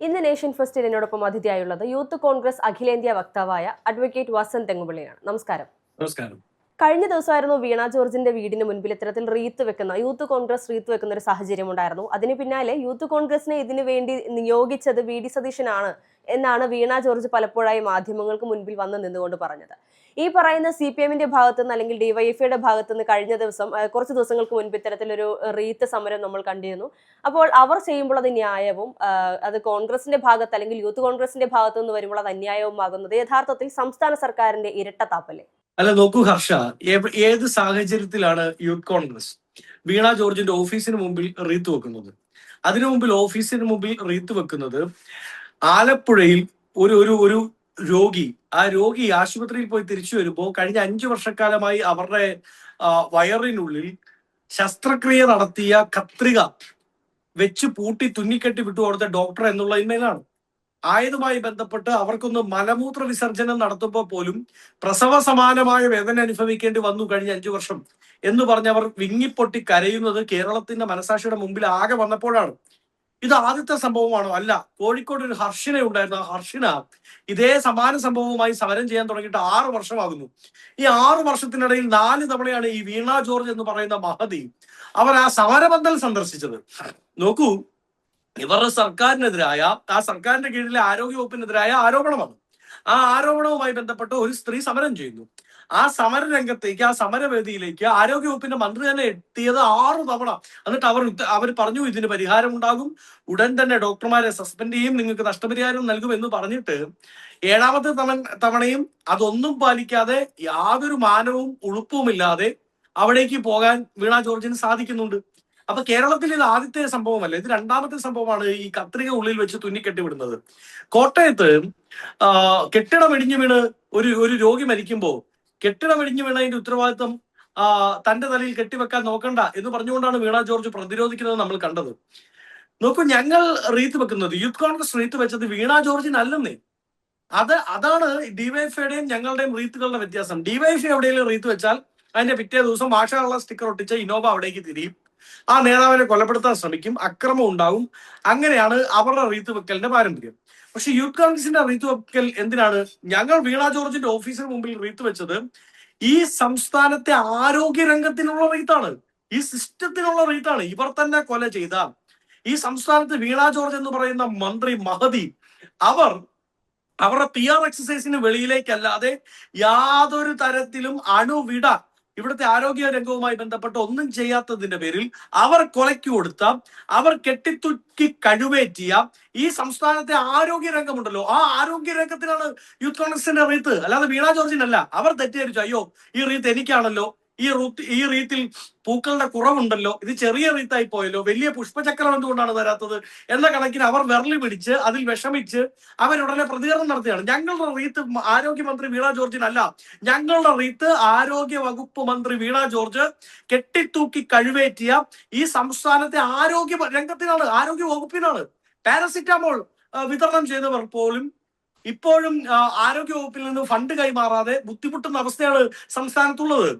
ഇന്ന് നേഷൻ ഫെസ്റ്റിൽ എന്നോടൊപ്പം അതിഥിയായുള്ളത് യൂത്ത് കോൺഗ്രസ് അഖിലേന്ത്യാ വക്താവായ അഡ്വക്കേറ്റ് വസന്ത് തെങ്ങുപള്ളിയാണ്. നമസ്കാരം. നമസ്കാരം. കഴിഞ്ഞ ദിവസമായിരുന്നു വീണ ജോർജിന്റെ വീടിന് മുൻപിൽ ഇത്തരത്തിൽ റീത്ത് വെക്കുന്ന യൂത്ത് കോൺഗ്രസ് റീത്ത് വെക്കുന്ന ഒരു സാഹചര്യം ഉണ്ടായിരുന്നു. അതിന് പിന്നാലെ യൂത്ത് കോൺഗ്രസിനെ ഇതിനു വേണ്ടി നിയോഗിച്ചത് വി ഡി സതീശനാണ് എന്നാണ് വീണ ജോർജ് പലപ്പോഴായി മാധ്യമങ്ങൾക്ക് മുൻപിൽ വന്ന് നിന്നുകൊണ്ട് പറഞ്ഞത്. ഈ പറയുന്ന സി പി എമ്മിന്റെ ഭാഗത്തു നിന്ന് അല്ലെങ്കിൽ ഡിവൈഎഫ്ഐയുടെ ഭാഗത്തു നിന്ന് കഴിഞ്ഞ ദിവസം കുറച്ച് ദിവസങ്ങൾക്ക് മുൻപ് ഇത്തരത്തിലൊരു റീത്ത് സമരം നമ്മൾ കണ്ടിരുന്നു. അപ്പോൾ അവർ ചെയ്യുമ്പോൾ അത് ന്യായവും അത് കോൺഗ്രസിന്റെ ഭാഗത്ത് അല്ലെങ്കിൽ യൂത്ത് കോൺഗ്രസിന്റെ ഭാഗത്തു നിന്ന് വരുമ്പോൾ അത് അന്യായവുമാകുന്നത് യഥാർത്ഥത്തിൽ സംസ്ഥാന സർക്കാരിന്റെ ഇരട്ടത്താപ്പല്ലേ അല്ല നോക്കൂ ഹർഷ. ഏത് സാഹചര്യത്തിലാണ് യൂത്ത് കോൺഗ്രസ് വീണ ജോർജിന്റെ ഓഫീസിന് മുമ്പിൽ റീത്ത് വെക്കുന്നത്? അതിനു മുമ്പിൽ ഓഫീസിന് മുമ്പിൽ റീത്ത് വെക്കുന്നത് ആലപ്പുഴയിൽ ഒരു ഒരു ഒരു രോഗി. ആ രോഗി ആശുപത്രിയിൽ പോയി തിരിച്ചു വരുമ്പോൾ കഴിഞ്ഞ അഞ്ചു വർഷക്കാലമായി അവരുടെ വയറിനുള്ളിൽ ശസ്ത്രക്രിയ നടത്തിയ കത്രിക വെച്ച് പൂട്ടി തുന്നിക്കെട്ടി വിട്ടു കൊടുത്ത ഡോക്ടർ എന്നുള്ള എന്നുള്ളതിന്മേലാണ് ആയതുമായി ബന്ധപ്പെട്ട് അവർക്കൊന്ന് മലമൂത്ര വിസർജനം നടത്തുമ്പോൾ പോലും പ്രസവ സമാനമായ വേദന അനുഭവിക്കേണ്ടി വന്നു കഴിഞ്ഞ അഞ്ചു വർഷം എന്ന് പറഞ്ഞ് അവർ വിങ്ങിപ്പൊട്ടി കരയുന്നത് കേരളത്തിന്റെ മനസാക്ഷിയുടെ മുമ്പിൽ ആകെ വന്നപ്പോഴാണ്. ഇത് ആദ്യത്തെ സംഭവമാണോ? അല്ല. കോഴിക്കോട് ഒരു ഹർഷിന ഉണ്ടായിരുന്നു. ആ ഹർഷിന ഇതേ സമാന സംഭവവുമായി സമരം ചെയ്യാൻ തുടങ്ങിയിട്ട് ആറ് വർഷമാകുന്നു. ഈ ആറ് വർഷത്തിനിടയിൽ നാല് തവണയാണ് ഈ വീണ ജോർജ് എന്ന് പറയുന്ന മഹതി അവർ ആ സമരപന്തൽ സന്ദർശിച്ചത്. നോക്കൂ. ഇവരുടെ സർക്കാരിനെതിരായ ആ സർക്കാരിന്റെ കീഴിലെ ആരോഗ്യ വകുപ്പിനെതിരായ ആരോപണമാണ്. ആ ആരോപണവുമായി ബന്ധപ്പെട്ട് ഒരു സ്ത്രീ സമരം ചെയ്യുന്നു. ആ സമര രംഗത്തേക്ക് ആ സമരവേദിയിലേക്ക് ആരോഗ്യവകുപ്പിന്റെ മന്ത്രി തന്നെ എത്തിയത് ആറു തവണ. എന്നിട്ട് അവർ അവർ പറഞ്ഞു ഇതിന് പരിഹാരം ഉണ്ടാകും ഉടൻ തന്നെ ഡോക്ടർമാരെ സസ്പെൻഡ് ചെയ്യും നിങ്ങൾക്ക് നഷ്ടപരിഹാരം നൽകും എന്ന് പറഞ്ഞിട്ട് ഏഴാമത്തെ തവണ തവണയും അതൊന്നും പാലിക്കാതെ യാതൊരു മാനവും ഉളുപ്പുമില്ലാതെ അവിടേക്ക് പോകാൻ വീണ ജോർജിന് സാധിക്കുന്നുണ്ട്. അപ്പൊ കേരളത്തിൽ ഇത് ആദ്യത്തെ സംഭവമല്ല. ഇത് രണ്ടാമത്തെ സംഭവമാണ് ഈ കത്രിക ഉള്ളിൽ വെച്ച് തുന്നിക്കെട്ടി വിടുന്നത്. കോട്ടയത്ത് കെട്ടിടം ഇടിഞ്ഞു വീണ് ഒരു ഒരു രോഗി മരിക്കുമ്പോ കെട്ടിടം ഇടിഞ്ഞു വീണതിന്റെ ഉത്തരവാദിത്വം തന്റെ തലയിൽ കെട്ടിവെക്കാൻ നോക്കണ്ട എന്ന് പറഞ്ഞുകൊണ്ടാണ് വീണ ജോർജ് പ്രതിരോധിക്കുന്നത് നമ്മൾ കണ്ടത്. നോക്കൂ ഞങ്ങൾ റീത്ത് വെക്കുന്നത് യൂത്ത് കോൺഗ്രസ് റീത്ത് വെച്ചത് വീണ ജോർജിനല്ലെന്നേ. അത് അതാണ് ഡിവൈഎഫ്ഐയുടെയും ഞങ്ങളുടെയും റീത്തുകളുടെ വ്യത്യാസം. ഡിവൈഎഫ്ഐ എവിടെയെങ്കിലും റീത്ത് വെച്ചാൽ അതിന്റെ പിറ്റേ ദിവസം ഭാഷയുള്ള സ്റ്റിക്കർ ഒട്ടിച്ച ഇന്നോവ അവിടേക്ക് തിരിയും. ആ നേതാവിനെ കൊലപ്പെടുത്താൻ ശ്രമിക്കും അക്രമം ഉണ്ടാവും. അങ്ങനെയാണ് അവരുടെ റീത്ത് വെക്കലിന്റെ പാരമ്പര്യം. പക്ഷെ യൂത്ത് കോൺഗ്രസിന്റെ റീത്ത് വെക്കൽ എന്തിനാണ്? ഞങ്ങൾ വീണ ജോർജിന്റെ ഓഫീസിന് മുമ്പിൽ റീത്ത് വെച്ചത് ഈ സംസ്ഥാനത്തെ ആരോഗ്യ രംഗത്തിനുള്ള റീത്താണ്. ഈ സിസ്റ്റത്തിനുള്ള റീത്താണ്. ഇവർ തന്നെ കൊല ചെയ്ത ഈ സംസ്ഥാനത്ത് വീണ ജോർജ് എന്ന് പറയുന്ന മന്ത്രി മഹതി അവർ അവരുടെ പി ആർ എക്സസൈസിന് വെളിയിലേക്കല്ലാതെ യാതൊരു തരത്തിലും അണുവിട ഇവിടുത്തെ ആരോഗ്യ രംഗവുമായി ബന്ധപ്പെട്ട് ഒന്നും ചെയ്യാത്തതിന്റെ പേരിൽ അവർ കൊലയ്ക്ക് കൊടുത്ത അവർ കെട്ടിത്തുക്കി കഴിവേറ്റിയ ഈ സംസ്ഥാനത്തെ ആരോഗ്യ രംഗമുണ്ടല്ലോ ആ ആരോഗ്യ രംഗത്തിനാണ് യൂത്ത് കോൺഗ്രസിന്റെ റീത്ത് അല്ലാതെ വീണ ജോർജിനല്ല. അവർ തെറ്റിദ്ധരിച്ചു. അയ്യോ ഈ റീത്ത് എനിക്കാണല്ലോ. ഈ റൂത്ത് ഈ റീത്തിൽ പൂക്കളുടെ കുറവുണ്ടല്ലോ ഇത് ചെറിയ റീത്തായി പോയല്ലോ വലിയ പുഷ്പചക്രം എന്തുകൊണ്ടാണ് തരാത്തത് എന്ന കണക്കിന് അവർ വിരളി പിടിച്ച് അതിൽ വിഷമിച്ച് അവരുടനെ പ്രതികരണം നടത്തുകയാണ്. ഞങ്ങളുടെ റീത്ത് ആരോഗ്യമന്ത്രി വീണ ജോർജിനല്ല ഞങ്ങളുടെ റീത്ത് ആരോഗ്യ വകുപ്പ് മന്ത്രി വീണ ജോർജ് കെട്ടിത്തൂക്കി കഴിവേറ്റിയ ഈ സംസ്ഥാനത്തെ ആരോഗ്യ രംഗത്തിനാണ് ആരോഗ്യ വകുപ്പിനാണ്. പാരസിറ്റാമോൾ വിതരണം ചെയ്തവർ പോലും ഇപ്പോഴും ആരോഗ്യ വകുപ്പിൽ നിന്ന് ഫണ്ട് കൈമാറാതെ ബുദ്ധിമുട്ടുന്ന അവസ്ഥയാണ് സംസ്ഥാനത്തുള്ളത്.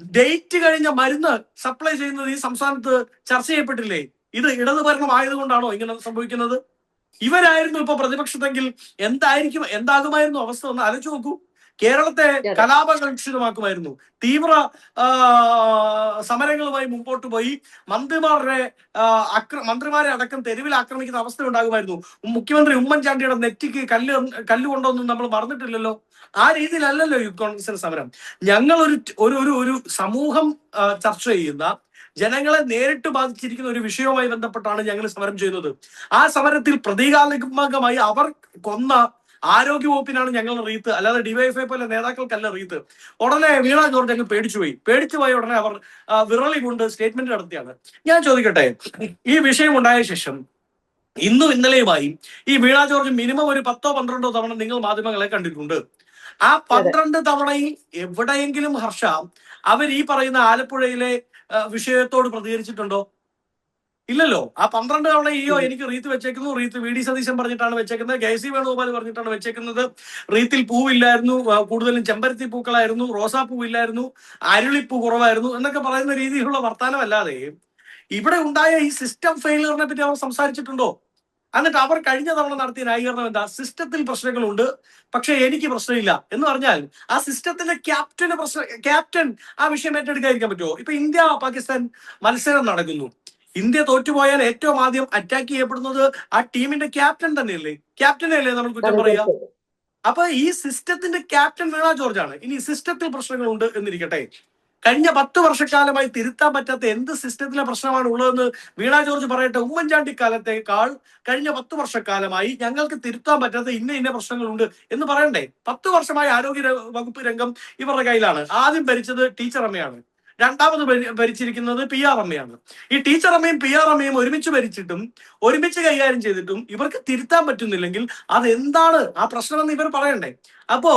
ഡേറ്റ് കഴിഞ്ഞ മരുന്ന് സപ്ലൈ ചെയ്യുന്നത് ഈ സംസ്ഥാനത്ത് ചർച്ച ചെയ്യപ്പെട്ടില്ലേ? ഇത് ഇടതുഭരണം ആയതുകൊണ്ടാണോ ഇങ്ങനെ സംഭവിക്കുന്നത്? ഇവരായിരുന്നു ഇപ്പൊ പ്രതിപക്ഷത്തെങ്കിൽ എന്തായിരിക്കും എന്താകുമായിരുന്നു അവസ്ഥ ഒന്ന് അലച്ചു നോക്കൂ. കേരളത്തെ. കലാപകലുഷിതമാക്കുമായിരുന്നു തീവ്ര സമരങ്ങളുമായി മുമ്പോട്ട് പോയി മന്ത്രിമാരുടെ മന്ത്രിമാരെ അടക്കം തെരുവിൽ ആക്രമിക്കുന്ന അവസ്ഥ ഉണ്ടാകുമായിരുന്നു മുഖ്യമന്ത്രി ഉമ്മൻചാണ്ടിയുടെ നെറ്റിക്ക് കല്ല് കല്ല് കൊണ്ടൊന്നും നമ്മൾ മറന്നിട്ടില്ലല്ലോ. ആ രീതിയിലല്ലല്ലോ യൂത്ത് കോൺഗ്രസിന്റെ സമരം. ഞങ്ങൾ ഒരു ഒരു ഒരു സമൂഹം ചർച്ച ചെയ്യുന്ന ജനങ്ങളെ നേരിട്ട് ബാധിച്ചിരിക്കുന്ന ഒരു വിഷയവുമായി ബന്ധപ്പെട്ടാണ് ഞങ്ങൾ സമരം ചെയ്യുന്നത്. ആ സമരത്തിൽ പ്രതീകാത്മകമായി അവർ കൊന്ന ആരോഗ്യ വകുപ്പിനാണ് ഞങ്ങൾ റീത്ത്. അല്ലാതെ ഡിവൈഎഫ്ഐ പോലെ നേതാക്കൾക്കല്ല റീത്ത്. ഉടനെ വീണ ജോർജ് ഞങ്ങൾ പേടിച്ചു പോയി. പേടിച്ചു പോയ ഉടനെ അവർ വിറളി കൊണ്ട് സ്റ്റേറ്റ്മെന്റ് നടത്തിയാണ്. ഞാൻ ചോദിക്കട്ടെ ഈ വിഷയം ഉണ്ടായ ശേഷം ഇന്നും ഇന്നലെയുമായി ഈ വീണ ജോർജ് മിനിമം ഒരു പത്തോ പന്ത്രണ്ടോ തവണ നിങ്ങൾ മാധ്യമങ്ങളെ കണ്ടിട്ടുണ്ട്. ആ പന്ത്രണ്ട് തവണയും എവിടെയെങ്കിലും ഹർഷ അവർ ഈ പറയുന്ന ആലപ്പുഴയിലെ വിഷയത്തോട് പ്രതികരിച്ചിട്ടുണ്ടോ? ഇല്ലല്ലോ. ആ പന്ത്രണ്ട് തവണ ഈയോ എനിക്ക് റീത്ത് വെച്ചേക്കുന്നു. റീത്ത് വി ഡി സതീശൻ പറഞ്ഞിട്ടാണ് വെച്ചേക്കുന്നത്. കെ സി വേണുഗോപാൽ പറഞ്ഞിട്ടാണ് വെച്ചേക്കുന്നത്. റീത്തിൽ പൂവില്ലായിരുന്നു. കൂടുതലും ചെമ്പരത്തി പൂക്കളായിരുന്നു. റോസാപ്പൂ ഇല്ലായിരുന്നു അരുളിപ്പൂ കുറവായിരുന്നു. എന്നൊക്കെ പറയുന്ന രീതിയിലുള്ള വർത്തമാനമല്ലാതെ ഇവിടെ ഉണ്ടായ ഈ സിസ്റ്റം ഫെയിലിയറിനെ പറ്റി അവർ സംസാരിച്ചിട്ടുണ്ടോ? എന്നിട്ട് അവർ കഴിഞ്ഞ തവണ നടത്തിയ ന്യായീകരണം എന്താ? സിസ്റ്റത്തിൽ പ്രശ്നങ്ങളുണ്ട് പക്ഷെ എനിക്ക് പ്രശ്നമില്ല. എന്ന് പറഞ്ഞാൽ ആ സിസ്റ്റത്തിന്റെ ക്യാപ്റ്റന് പ്രശ്ന ക്യാപ്റ്റൻ ആ വിഷയം ഏറ്റെടുക്കാതിരിക്കാൻ പറ്റുമോ? ഇപ്പൊ ഇന്ത്യ പാകിസ്ഥാൻ മത്സരം നടക്കുന്നു. ഇന്ത്യ തോറ്റുപോയാൽ ഏറ്റവും ആദ്യം അറ്റാക്ക് ചെയ്യപ്പെടുന്നത് ആ ടീമിന്റെ ക്യാപ്റ്റൻ തന്നെയല്ലേ? ക്യാപ്റ്റനെ അല്ലേ നമ്മൾ കുറ്റം പറയാം? അപ്പൊ ഈ സിസ്റ്റത്തിന്റെ ക്യാപ്റ്റൻ വീണ ജോർജ് ആണ് ഇനി സിസ്റ്റത്തിൽ പ്രശ്നങ്ങളുണ്ട് എന്നിരിക്കട്ടെ. കഴിഞ്ഞ പത്ത് വർഷക്കാലമായി തിരുത്താൻ പറ്റാത്ത എന്ത് സിസ്റ്റത്തിലെ പ്രശ്നമാണ് ഉള്ളതെന്ന് വീണ ജോർജ് പറയട്ടെ ഉമ്മൻചാണ്ടി കാലത്തേക്കാൾ കഴിഞ്ഞ പത്ത് വർഷക്കാലമായി ഞങ്ങൾക്ക് തിരുത്താൻ പറ്റാത്ത ഇന്ന ഇന്ന പ്രശ്നങ്ങളുണ്ട് എന്ന് പറയണ്ടേ? പത്ത് വർഷമായി ആരോഗ്യ വകുപ്പ് രംഗം ഇവരുടെ കയ്യിലാണ്. ആദ്യം ഭരിച്ചത് ടീച്ചർ അമ്മയാണ്. രണ്ടാമത് ഭരി- ഭരിച്ചിരിക്കുന്നത് പി ആർ അമ്മയാണ്. ഈ ടീച്ചർ അമ്മയും പി ആർ അമ്മയും ഒരുമിച്ച് ഭരിച്ചിട്ടും ഒരുമിച്ച് കൈകാര്യം ചെയ്തിട്ടും ഇവർക്ക് തിരുത്താൻ പറ്റുന്നില്ലെങ്കിൽ അതെന്താണ് ആ പ്രശ്നമെന്ന് ഇവർ പറയണ്ടേ? അപ്പോ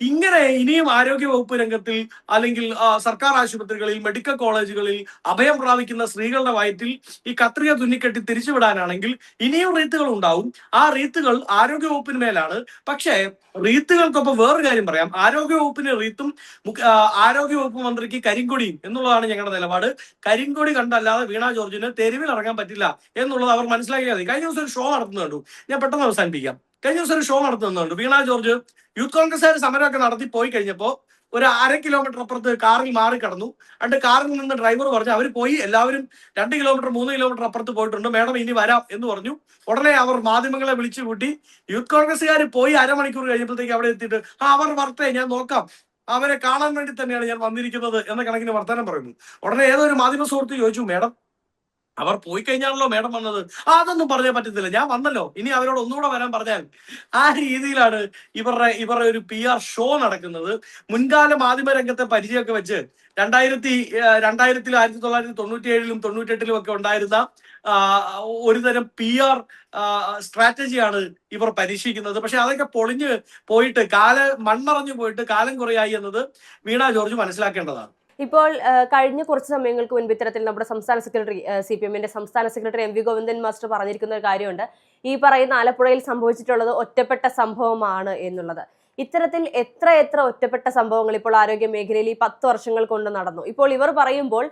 ഇങ്ങനെ ഇനിയും ആരോഗ്യ വകുപ്പ് രംഗത്തിൽ അല്ലെങ്കിൽ സർക്കാർ ആശുപത്രികളിൽ മെഡിക്കൽ കോളേജുകളിൽ അഭയം പ്രാപിക്കുന്ന സ്ത്രീകളുടെ വയറ്റിൽ ഈ കത്രിക തുന്നിക്കെട്ടി തിരിച്ചുവിടാനാണെങ്കിൽ ഇനിയും റീത്തുകൾ ഉണ്ടാവും. ആ റീത്തുകൾ ആരോഗ്യ വകുപ്പിന് മേലാണ്. പക്ഷേ റീത്തുകൾക്കൊപ്പം വേറൊരു കാര്യം പറയാം. ആരോഗ്യ വകുപ്പിന് റീത്തും ആരോഗ്യവകുപ്പ് ആരോഗ്യ വകുപ്പ് മന്ത്രിക്ക് കരിങ്കൊടിയും എന്നുള്ളതാണ് ഞങ്ങളുടെ നിലപാട്. കരിങ്കൊടി കണ്ടല്ലാതെ വീണ ജോർജിന് തെരുവിൽ ഇറങ്ങാൻ പറ്റില്ല എന്നുള്ളത് അവർ മനസ്സിലാക്കിയാൽ മതി. കഴിഞ്ഞ ദിവസം ഒരു ഷോ നടത്തുന്നുണ്ടു ഞാൻ പെട്ടെന്ന് അവസാനിപ്പിക്കാം. കഴിഞ്ഞ ദിവസം ഒരു ഷോ നടത്തുന്നുണ്ട്. വീണ ജോർജ് യൂത്ത് കോൺഗ്രസ്സുകാർ സമരമൊക്കെ നടത്തി പോയി കഴിഞ്ഞപ്പോ ഒരു അര കിലോമീറ്റർ അപ്പുറത്ത് കാറിൽ മാറി കടന്നു. അണ്ട് കാറിൽ നിന്ന് ഡ്രൈവർ പറഞ്ഞു അവർ പോയി എല്ലാവരും രണ്ട് കിലോമീറ്റർ മൂന്ന് കിലോമീറ്റർ അപ്പുറത്ത് പോയിട്ടുണ്ട്. മേഡം ഇനി വരാം എന്ന് പറഞ്ഞു. ഉടനെ അവർ മാധ്യമങ്ങളെ വിളിച്ചു കൂട്ടി. യൂത്ത് കോൺഗ്രസ്സുകാർ പോയി അരമണിക്കൂർ കഴിഞ്ഞപ്പോഴത്തേക്ക് അവിടെ എത്തിയിട്ട് ആ അവർ വർത്തേ ഞാൻ നോക്കാം. അവരെ കാണാൻ വേണ്ടി തന്നെയാണ് ഞാൻ വന്നിരിക്കുന്നത് എന്ന കണക്കിന് വർത്തമാനം പറയുന്നു. ഉടനെ ഏതൊരു മാധ്യമ സുഹൃത്ത് ചോദിച്ചു മേഡം അവർ പോയി കഴിഞ്ഞാണല്ലോ മേഡം വന്നത്. അതൊന്നും പറഞ്ഞാൽ പറ്റത്തില്ല. ഞാൻ വന്നല്ലോ. ഇനി അവരോട് ഒന്നുകൂടെ വരാൻ പറഞ്ഞാൽ ആ രീതിയിലാണ് ഇവരുടെ ഇവരുടെ ഒരു പി ആർ ഷോ നടക്കുന്നത്. മുൻകാല മാധ്യമ രംഗത്തെ പരിചയമൊക്കെ വെച്ച് രണ്ടായിരത്തി രണ്ടായിരത്തിൽ ആയിരത്തി തൊള്ളായിരത്തി തൊണ്ണൂറ്റി ഏഴിലും തൊണ്ണൂറ്റെട്ടിലും ഒക്കെ ഉണ്ടായിരുന്ന ഒരുതരം ഒരു തരം പി ആർ സ്ട്രാറ്റജിയാണ് ഇവർ പരീക്ഷിക്കുന്നത്. പക്ഷെ അതൊക്കെ പൊളിഞ്ഞ് പോയിട്ട് കാല മണ്ണറഞ്ഞു പോയിട്ട് കാലം കുറയായി എന്നത് വീണ ജോർജ് മനസ്സിലാക്കേണ്ടതാണ്. ഇപ്പോൾ കഴിഞ്ഞ കുറച്ച് സമയങ്ങൾക്ക് മുൻപ് ഇത്തരത്തിൽ നമ്മുടെ സംസ്ഥാന സെക്രട്ടറി സി പി എമ്മിന്റെ സംസ്ഥാന secretary M V Govindan master പറഞ്ഞിരിക്കുന്ന ഒരു കാര്യമുണ്ട്. ഈ പറയുന്ന ആലപ്പുഴയിൽ സംഭവിച്ചിട്ടുള്ളത് ഒറ്റപ്പെട്ട സംഭവമാണ് എന്നുള്ളത്. ഇത്തരത്തിൽ എത്ര എത്ര ഒറ്റപ്പെട്ട സംഭവങ്ങൾ ഇപ്പോൾ ആരോഗ്യ മേഖലയിൽ ഈ പത്ത് വർഷങ്ങൾ കൊണ്ട് നടന്നു? ഇപ്പോൾ ഇവർ പറയുമ്പോൾ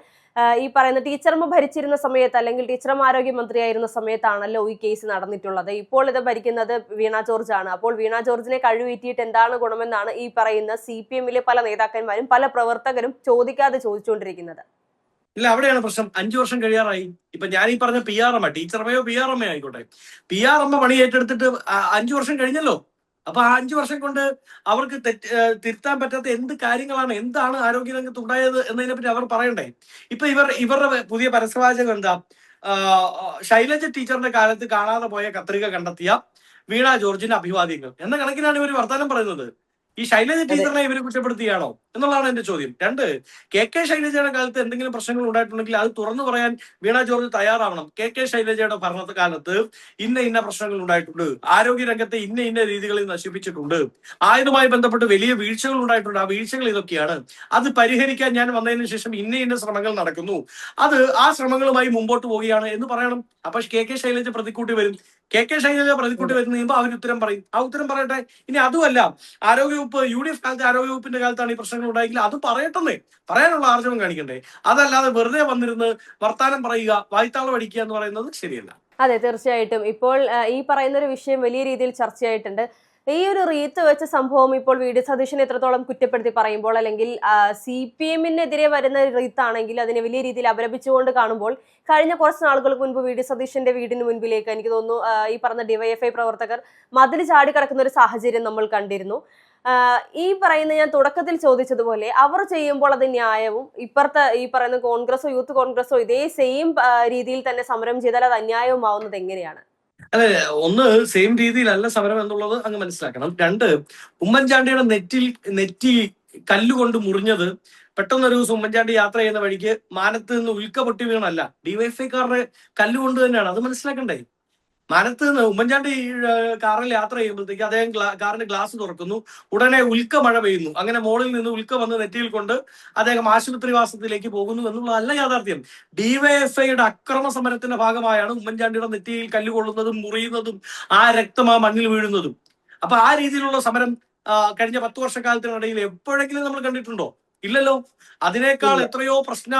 ഈ പറയുന്ന ടീച്ചർമ്മ ഭരിച്ചിരുന്ന സമയത്ത് അല്ലെങ്കിൽ ടീച്ചർമ്മ ആരോഗ്യമന്ത്രിയായിരുന്ന സമയത്താണല്ലോ ഈ കേസ് നടന്നിട്ടുള്ളത്. ഇപ്പോൾ ഇത് ഭരിക്കുന്നത് വീണ ജോർജ് ആണ്. അപ്പോൾ വീണ ജോർജിനെ കഴിവീറ്റിയിട്ട് എന്താണ് ഗുണമെന്നാണ് ഈ പറയുന്ന സി പി എമ്മിലെ പല നേതാക്കന്മാരും പല പ്രവർത്തകരും ചോദിക്കാതെ ചോദിച്ചുകൊണ്ടിരിക്കുന്നത്. ഇല്ല അവിടെയാണ് പ്രശ്നം. അഞ്ചു വർഷം കഴിയാറായി. ഇപ്പൊ ഞാൻ ഈ പറഞ്ഞ പി ആർ എമ്മ ടീച്ചർമ്മയോ പി ആർ എമ്മയോ ആയിക്കോട്ടെ. പി ആർ എമ്മ പണി ഏറ്റെടുത്തിട്ട് അഞ്ചു വർഷം കഴിഞ്ഞല്ലോ? അപ്പൊ ആ അഞ്ചു വർഷം കൊണ്ട് അവർക്ക് തെറ്റ് തിരുത്താൻ പറ്റാത്ത എന്ത് കാര്യങ്ങളാണ് എന്താണ് ആരോഗ്യ രംഗത്ത് ഉണ്ടായത് എന്നതിനെ പറ്റി അവർ പറയണ്ടേ? ഇപ്പൊ ഇവർ ഇവരുടെ പുതിയ പരസ്യവാചകം എന്താ? ശൈലജ ടീച്ചറിന്റെ കാലത്ത് കാണാതെ പോയ കത്രിക കണ്ടെത്തിയ വീണ ജോർജിന്റെ അഭിവാദ്യങ്ങൾ. എന്ന കണക്കിനാണ് ഇവർ വർത്തമാനം പറയുന്നത്. ഈ ശൈലജ ടീച്ചറിനെ ഇവരെ കുറ്റപ്പെടുത്തിയാണോ എന്നുള്ളതാണ് എന്റെ ചോദ്യം. രണ്ട് കെ കെ ശൈലജയുടെ കാലത്ത് എന്തെങ്കിലും പ്രശ്നങ്ങൾ ഉണ്ടായിട്ടുണ്ടെങ്കിൽ അത് തുറന്നു പറയാൻ വീണ ജോർജ് തയ്യാറാവണം. കെ കെ ശൈലജയുടെ ഭരണകാലത്ത് ഇന്ന ഇന്ന പ്രശ്നങ്ങൾ ഉണ്ടായിട്ടുണ്ട്. ആരോഗ്യ രംഗത്തെ ഇന്ന ഇന്ന രീതികളിൽ നശിപ്പിച്ചിട്ടുണ്ട്. ആയതുമായി ബന്ധപ്പെട്ട് വലിയ വീഴ്ചകൾ ഉണ്ടായിട്ടുണ്ട്. ആ വീഴ്ചകൾ ഇതൊക്കെയാണ്. അത് പരിഹരിക്കാൻ ഞാൻ വന്നതിന് ശേഷം ഇന്ന ഇന്ന ശ്രമങ്ങൾ നടക്കുന്നു. അത് ആ ശ്രമങ്ങളുമായി മുമ്പോട്ട് പോവുകയാണ് എന്ന് പറയണം. അപ്പൊ കെ കെ ശൈലജ പ്രതിക്കൂട്ടി വരും. കെ കെ ശൈലജ പ്രതിക്കൂട്ടി വരുന്ന കഴിയുമ്പോൾ അവർ ഉത്തരം പറയും. ആ ഉത്തരം പറയട്ടെ. ഇനി അതുമല്ല ആരോഗ്യവകുപ്പ് യു ഡി എഫ് കാലത്ത് ആരോഗ്യവകുപ്പിന്റെ കാലത്താണ് ഈ പ്രശ്നങ്ങൾ ഉണ്ടായെങ്കിൽ അത് പറയട്ടെന്നേ പറയാനുള്ള ആർജവം കാണിക്കണ്ടേ. അതല്ലാതെ വെറുതെ വന്നിരുന്ന് വർത്താനം പറയുക വായ്ത്താളം അടിക്കുക എന്ന് പറയുന്നത് ശരിയല്ല. അതെ തീർച്ചയായിട്ടും. ഇപ്പോൾ ഈ പറയുന്ന ഒരു വിഷയം വലിയ രീതിയിൽ ചർച്ചയായിട്ടുണ്ട്. ഈ ഒരു റീത്ത് വെച്ച സംഭവം ഇപ്പോൾ വി ഡി സതീശനെ എത്രത്തോളം കുറ്റപ്പെടുത്തി പറയുമ്പോൾ അല്ലെങ്കിൽ സി പി എമ്മിനെതിരെ വരുന്ന റീത്താണെങ്കിൽ അതിനെ വലിയ രീതിയിൽ അപലപിച്ചുകൊണ്ട് കാണുമ്പോൾ കഴിഞ്ഞ കുറച്ച് നാളുകൾക്ക് മുൻപ് വി ഡി സതീശന്റെ വീടിന് മുൻപിലേക്ക് എനിക്ക് തോന്നുന്നു ഈ പറഞ്ഞ ഡിവൈഎഫ്ഐ പ്രവർത്തകർ മതിൽ ചാടി കിടക്കുന്ന ഒരു സാഹചര്യം നമ്മൾ കണ്ടിരുന്നു. ഈ പറയുന്ന ഞാൻ തുടക്കത്തിൽ ചോദിച്ചതുപോലെ അവർ ചെയ്യുമ്പോൾ അത് ന്യായവും ഇപ്പുറത്തെ ഈ പറയുന്ന കോൺഗ്രസോ യൂത്ത് കോൺഗ്രസോ ഇതേ സെയിം രീതിയിൽ തന്നെ സമരം ചെയ്താൽ അത് അന്യായവുമാവുന്നത് എങ്ങനെയാണ്? അല്ലെ ഒന്ന് സെയിം രീതിയിലല്ല സമരം എന്നുള്ളത് അങ്ങ് മനസ്സിലാക്കണം. രണ്ട് ഉമ്മൻചാണ്ടിയുടെ നെറ്റിൽ നെറ്റി കല്ലുകൊണ്ട് മുറിഞ്ഞത് പെട്ടെന്നൊരു ദിവസം ഉമ്മൻചാണ്ടി യാത്ര ചെയ്യുന്ന വഴിക്ക് മാനത്ത് നിന്ന് ഉൽക്ക പൊട്ടി വീണല്ല ഡിവൈഎഫ്ഐക്കാരുടെ കല്ലുകൊണ്ട് തന്നെയാണ്. അത് മനസ്സിലാക്കണ്ടേ? മാനത്ത് നിന്ന് ഉമ്മൻചാണ്ടി കാറിൽ യാത്ര ചെയ്യുമ്പോഴത്തേക്ക് അദ്ദേഹം കാറിന്റെ ഗ്ലാസ് തുറക്കുന്നു. ഉടനെ ഉൽക്ക മഴ പെയ്യുന്നു. അങ്ങനെ മോളിൽ നിന്ന് ഉൽക്ക വന്ന് നെറ്റിയിൽ കൊണ്ട് അദ്ദേഹം ആശുപത്രിവാസത്തിലേക്ക് പോകുന്നു എന്നുള്ളതല്ല യാഥാർത്ഥ്യം. ഡിവൈഎഫ്ഐയുടെ അക്രമ സമരത്തിന്റെ ഭാഗമായാണ് ഉമ്മൻചാണ്ടിയുടെ നെറ്റിയിൽ കല്ലുകൊള്ളുന്നതും മുറിയുന്നതും ആ രക്തം ആ മണ്ണിൽ വീഴുന്നതും. അപ്പൊ ആ രീതിയിലുള്ള സമരം കഴിഞ്ഞ പത്ത് വർഷക്കാലത്തിനിടയിൽ എപ്പോഴെങ്കിലും നമ്മൾ കണ്ടിട്ടുണ്ടോ? ഇല്ലല്ലോ. അതിനേക്കാൾ എത്രയോ പ്രശ്ന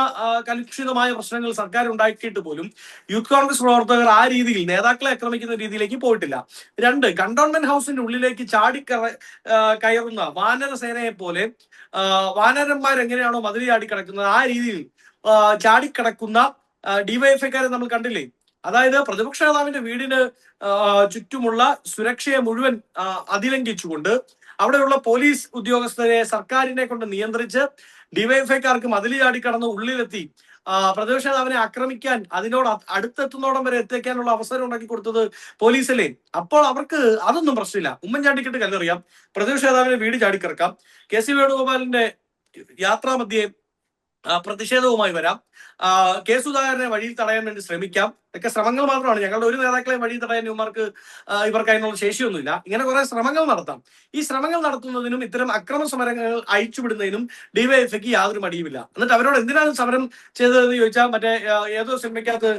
കലുഷിതമായ പ്രശ്നങ്ങൾ സർക്കാർ ഉണ്ടാക്കിയിട്ട് പോലും യൂത്ത് കോൺഗ്രസ് പ്രവർത്തകർ ആ രീതിയിൽ നേതാക്കളെ ആക്രമിക്കുന്ന രീതിയിലേക്ക് പോയിട്ടില്ല. രണ്ട് കണ്ടോൺമെന്റ് ഹൗസിന്റെ ഉള്ളിലേക്ക് ചാടി കയറുന്ന വാനര സേനയെ പോലെ വാനരന്മാർ എങ്ങനെയാണോ മതിൽ ചാടി കിടക്കുന്നത് ആ രീതിയിൽ ചാടിക്കിടക്കുന്ന ഡിവൈഎഫ്ഐക്കാരെ നമ്മൾ കണ്ടില്ലേ? അതായത് പ്രതിപക്ഷ നേതാവിന്റെ വീടിന് ചുറ്റുമുള്ള സുരക്ഷയെ മുഴുവൻ അതിലംഘിച്ചുകൊണ്ട് അവിടെയുള്ള പോലീസ് ഉദ്യോഗസ്ഥരെ സർക്കാരിനെ കൊണ്ട് നിയന്ത്രിച്ച് ഡിവൈഎഫ്ഐക്കാർക്ക് മതിൽ ചാടി കടന്ന് ഉള്ളിലെത്തി. പ്രതിപക്ഷ നേതാവിനെ ആക്രമിക്കാൻ അതിനോട് അടുത്തെത്തുന്നോടം വരെ എത്തിക്കാനുള്ള അവസരം ഉണ്ടാക്കി കൊടുത്തത് പോലീസല്ലേ അപ്പോൾ അവർക്ക് അതൊന്നും പ്രശ്നമില്ല. ഉമ്മൻചാണ്ടിക്കിട്ട് കല്ലെറിയാം. പ്രതിപക്ഷ നേതാവിനെ വീട് ചാടിക്കിറക്കാം. കെ സി വേണുഗോപാലിന്റെ യാത്രാമധ്യേ പ്രതിഷേധവുമായി വരാം. കെ സുധാകരനെ വഴിയിൽ തടയാൻ വേണ്ടി ശ്രമിക്കാം. ഇതൊക്കെ ശ്രമങ്ങൾ മാത്രമാണ്. ഞങ്ങളുടെ ഒരു നേതാക്കളെ വഴിയിൽ തടയാൻ ഇവർക്ക് ഇവർക്ക് അതിനുള്ള ശേഷിയൊന്നുമില്ല. ഇങ്ങനെ കുറെ ശ്രമങ്ങൾ നടത്താം. ഈ ശ്രമങ്ങൾ നടത്തുന്നതിനും ഇത്തരം അക്രമ സമരങ്ങൾ അയച്ചുവിടുന്നതിനും ഡിവൈഎഫ്ഐക്ക് യാതൊരു മടിയുമില്ല. എന്നിട്ട് അവരോട് എന്തിനാണ് സമരം ചെയ്തതെന്ന് ചോദിച്ചാൽ മറ്റേ ഏതോ സിനിമയ്ക്കകത്ത്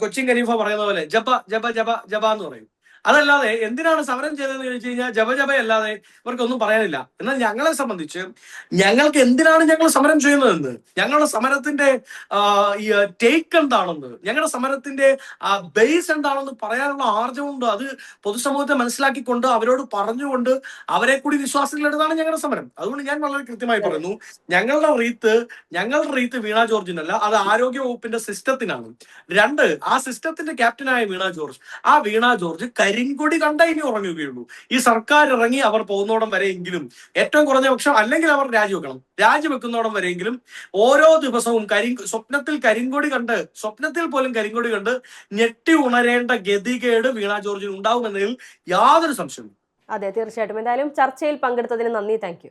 കൊച്ചിൻ ഖലീഫ പറയുന്ന പോലെ ജപ ജപ ജപ ജപ എന്ന് പറയും. അതല്ലാതെ എന്തിനാണ് സമരം ചെയ്തതെന്ന് ചോദിച്ചു കഴിഞ്ഞാൽ ജപജപ ജപ അല്ലാതെ ഇവർക്കൊന്നും പറയാനില്ല. എന്നാൽ ഞങ്ങളെ സംബന്ധിച്ച് ഞങ്ങൾക്ക് എന്തിനാണ് ഞങ്ങൾ സമരം ചെയ്യുന്നതെന്ന്? ഞങ്ങളുടെ സമരത്തിന്റെ ടേക്ക് എന്താണെന്ന്? ഞങ്ങളുടെ സമരത്തിന്റെ ബേസ് എന്താണെന്ന് പറയാനുള്ള ആർജവുണ്ട് അത് പൊതുസമൂഹത്തെ മനസ്സിലാക്കിക്കൊണ്ട് അവരോട് പറഞ്ഞുകൊണ്ട് അവരെ കൂടി വിശ്വാസത്തിലെടുത്താണ് ഞങ്ങളുടെ സമരം. അതുകൊണ്ട് ഞാൻ വളരെ കൃത്യമായി പറയുന്നു ഞങ്ങളുടെ റീത്ത് ഞങ്ങളുടെ റീത്ത് വീണ ജോർജിനല്ല അത് ആരോഗ്യ വകുപ്പിന്റെ സിസ്റ്റത്തിനാണ്. രണ്ട് ആ സിസ്റ്റത്തിന്റെ ക്യാപ്റ്റനായ വീണ ജോർജ്. ആ വീണ ജോർജ് കരിങ്കൊടി കണ്ട ഇനി ഉറങ്ങുകയുള്ളൂ. ഈ സർക്കാർ ഇറങ്ങി അവർ പോകുന്നോടം വരെയെങ്കിലും ഏറ്റവും കുറഞ്ഞ പക്ഷം അല്ലെങ്കിൽ അവർ രാജിവെക്കണം. രാജിവെക്കുന്നോടം വരെയെങ്കിലും ഓരോ ദിവസവും കരി സ്വപ്നത്തിൽ കരിങ്കൊടി കണ്ട് സ്വപ്നത്തിൽ പോലും കരിങ്കൊടി കണ്ട് ഞെട്ടി ഉണരേണ്ട ഗതികേട് വീണ ജോർജിന് ഉണ്ടാവുമെന്നതിൽ യാതൊരു സംശയവും അതെ തീർച്ചയായിട്ടും. എന്തായാലും ചർച്ചയിൽ പങ്കെടുത്തതിന് നന്ദി. താങ്ക്